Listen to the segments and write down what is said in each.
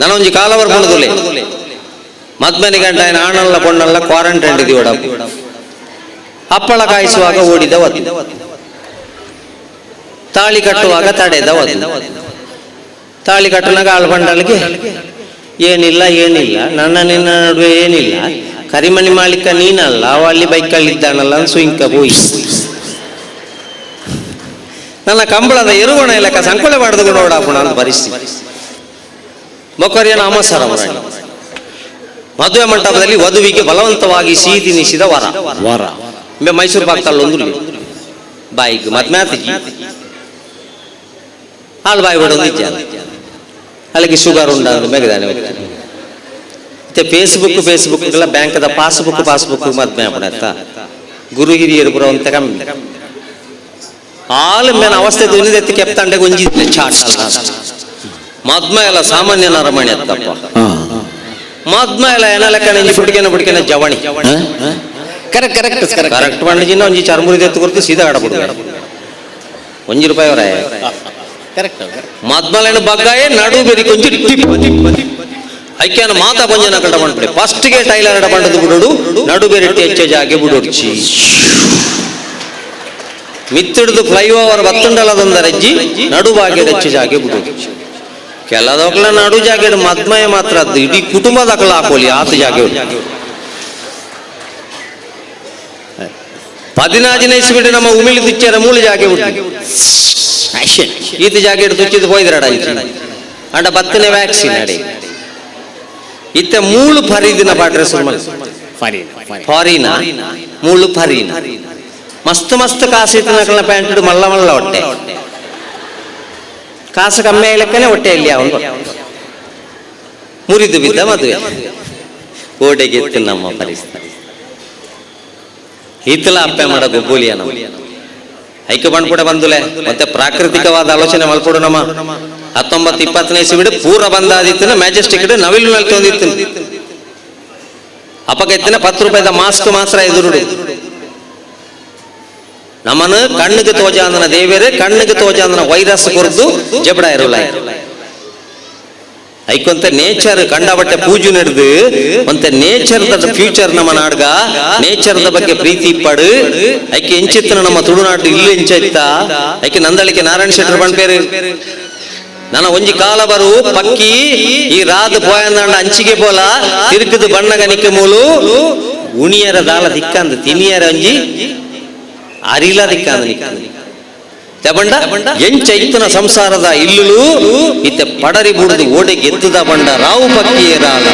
ನನೊಂಜಿ ಕಾಲವರ್ ಪುಣದುಲೆ ಮದ್ಮನಿ ಗಂಟ ಏನು ಆಣಲ್ಲ ಪೊಣ್ಣಲ್ಲ ಕ್ವಾರಂಟೈನ್ ಇದೀವಡ ಹಪ್ಪಳ ಕಾಯಿಸುವಾಗ ಓಡಿದ ತಾಳಿ ಕಟ್ಟುವಾಗ ತಡೆದ ಒದ್ದು ತಾಳಿ ಕಟ್ಟನಾಗ ಆಳ್ಬಂಡಲ್ಗೆ ಏನಿಲ್ಲ ಏನಿಲ್ಲ, ನನ್ನ ನಿನ್ನ ನಡುವೆ ಏನಿಲ್ಲ. ಕರಿಮಣಿ ಮಾಲೀಕ ನೀನಲ್ಲ, ಅವ ಅಲ್ಲಿ ಬೈಕಲ್ಲಿದ್ದಾನಲ್ಲ ಸುಂಕ ಹೋಯಿ ನನ್ನ ಕಂಬಳದ ಎರುವಣ ಇಲ್ಲಕ್ಕ ಸಂಕುಲೆ ಮಾಡಿದ್ರು ನೋಡಾಪುಣ ಪರಿಸ್ಥಿತಿ. ಮೊಕರಿಯನ ನಾಮಸರ ಮರಳಿ ಮದುವೆ ಮಂಟಪದಲ್ಲಿ ವಧುವಿಗೆ ಬಲವಂತವಾಗಿ ಸಿಹಿ ತಿನ್ನಿಸಿದ ವರ. ವರ. ಮೈಸೂರು ಪಾಕ್ತಲ್ಲ ಒಂದು ಬಾಯಿಗೆ ಮದ್ಮೆ ಆತಿಜಿ ಹಾಲು ಬಾಯಿ ಬಿಡೋದು ನಿಜ ಅಲ್ಲಿಗೆ ಶುಗರ್ ಉಂಡ ಮೆಗದಾನೆ ಮತ್ತೆ. ಫೇಸ್ಬುಕ್ ಫೇಸ್ಬುಕ್ ಎಲ್ಲ ಬ್ಯಾಂಕದ ಪಾಸ್ಬುಕ್ ಪಾಸ್ಬುಕ್ ಮದ್ಮೆ ಬಿಡತ್ತ ಗುರು ಹಿರಿಯರು ಬರೋ ಅಂತ ಕಮ್ಮಿ. ಹಾಲು ಮೇನ ಅವಸ್ಥೆ ದುನಿದೆತ್ತಿ ಕೆಪ್ತಂಡೆ ಗುಂಜಿದ್ಲೆ ಚಾಟ್ ಅಲ್ಲ ಮದ್ಮ ಎಲ್ಲ ಸಾಮಾನ್ಯ ನರಮಣಿ ಅತ್ತಪ್ಪ. ಮದ್ಮ ಎಲ್ಲ ಏನ ಲೆಕ್ಕ ನೆಂಜಿ ಪುಟಿಕೆನ ಪುಟಿಕೆನ ಜವಣಿ. Correct correct correct. ಮಾಡಿಜಿನ ಒಂಜಿ ಚರ್ಮುರಿ ಎತ್ತು ಕೊರ್ತು ಸೀದಾ ಆಡಬಿಡು ಒಂಜಿ ರೂಪಾಯಿ ಅವರೇ. ಕರೆಕ್ಟ್ ಮದ್ಮಲೇನು ಬಗ್ಗಾಯೇ ನಡು ಬೆರಿ ಕೊಂಚಿ ಟಿಪ್ ಐಕ್ಯಾನ ಮಾತ ಕೊಂಜನ ಕಡ ಮಾಡ್ಬಿಡಿ ಫಸ್ಟ್ಗೆ ಟೈಲರ್ ಅಡ ಬಂಡದು ಬಿಡೋಡು ನಡು ಬೆರಿಟ್ಟಿ ಹೆಚ್ಚೆ ಜಾಗೆ ಬಿಡೋಡ್ಚಿ. ಮಿತ್ತಿಡ್ದು ಫ್ಲೈಓವರ್ ಓವರ್ ರಜ್ಜಿ ನಡು ಬಾಗಿಡ ಹೆಚ್ಚು ಜಾಗೆ ಬಿಡೋಡು ಕೆಲದೊಕ್ಲ ನಡು ಜಾಗೆಡ್ ಮದ್ಮಯ ಮಾತ್ರ ಇಡೀ ಕುಟುಂಬದ ಅಕಲ ಹಾಕೋಲಿ ಆತ ಜಾಗೆ ಉಂಟು. ಪದಿನಾಜಿನ ಇಸ್ಬಿಟ್ಟು ನಮ್ಮ ಉಮಿಲಿ ತುಚ್ಚರ ಮೂಳು ಜಾಗೆ ಉಂಟು. ಆಕ್ಷನ್ ಈತ ಜಾಕೆಟ್ ತುಚ್ಚಿದ್ ಹೋಯ್ದ್ರಡ ಅಂಡ ಬತ್ತನೆ ವ್ಯಾಕ್ಸಿನ್ ಅಡಿ. ಇತ್ತೆ ಮೂಳು ಫರೀದಿನ ಪಾಟ್ರೆ ಸುಮ್ಮನೆ ಫರೀನ್? ಫರೀನ್ ಫಾರಿನ? ಮಸ್ತ್ ಮಸ್ತ್ ಕಾಸು ಕಮ್ಮಿ ಲೆಕ್ಕನೆ ಹೊಟ್ಟೆಯಲ್ಲಿ ಅವನು ಮುರಿದು ಬಿದ್ದ ಮದುವೆ. ಗೋಡೆಗೆ ಇತ್ತು ನಮ್ಮ ಪರಿಸ್ಥಿತಿ. ಹಿತ್ತಲ ಅಪ್ಪೆ ಮಾಡ ಗೊಬ್ಬುಲಿಯ ಐಕ್ಯ ಬಂಡ್ ಕೂಡ ಬಂದುಲೆ. ಮತ್ತೆ ಪ್ರಾಕೃತಿಕವಾದ ಆಲೋಚನೆ ಮಲ್ಕೊಡು ನಮ್ಮ. ಹತ್ತೊಂಬತ್ತು ಇಪ್ಪತ್ತನೇ ಇಸ್ವಿಡು ಪೂರ ಬಂದಾದಿತ್ತಿನ ಮ್ಯಾಜೆಸ್ಟಿಕ್ ನವಿಲು ನಲ್ತೊಂದಿತ್ತು ಅಪಗೆತ್ತಿನ ಪತ್ತು ರೂಪಾಯಿದ ಮಾಸ್ಕ್ ಮಾತ್ರ ಎದುರುಡು. ನಮ್ಮನ್ನು ಕಣ್ಣಿಗೆ ತೋಜಾಂದನ ದೇವೇರೆ ಕಣ್ಣಿಗೆ ತೋಜಾಂದನ ವೈರಸ್ ಕೊರ್ದು ಜಬಡ ಇರಲ್ಲ ಐಕೊಂತ ನೇಚರ್ ಕಂಡಬಟ್ಟೆ ಪೂಜೆ ನಡೆದು, ಒಂತ ನೇಚರ್ ಫ್ಯೂಚರ್ ನಮ್ಮ ನಾಡ್ಗ ನೇಚರ್ ಬಗ್ಗೆ ಪ್ರೀತಿ ಇಪ್ಪಡು ಐಕೆ ಎಂಚಿತ್ತನ ನಮ್ಮ ತುಳುನಾಡು ಇಲ್ಲಿ ಐಕೆ ನಂದಳಿಕೆ ನಾರಾಯಣ ಶೆಟ್ಟರ್ ಬಂಡ್ಪೇರು ನನ್ನ ಒಂಜಿ ಕಾಲ ಬರು, ಪಕ್ಕಿ, ಈ ರಾದ ಪೋಯಂದಾಂಡ ಅಂಚಿಗೆ ಪೋಲ, ತಿರುಕದು ಬಣ್ಣಗ ನಿಕ್ಕ ಮೂಲು, ಉಣಿಯರ ದಾಳ ದಿಕ್ಕಂದು ತಿನಿಯರ ಒಂಜಿ അറിയില്ലാതിക്കാതെ നിൽക്കുന്നു ಎಂಚ ಇತ್ತನ ಸಂಸಾರದ ಇಲ್ಲೂ ಇತ್ತೆ ಪಡರಿ ಬುಡದು ಓಡೆ ಗೆದ್ದದ ಬಂಡ ರಾವು ಪಕ್ಕಿಯರಾದ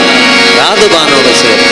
ರಾಧು ಬಾನೋಡ ಸೇರಿ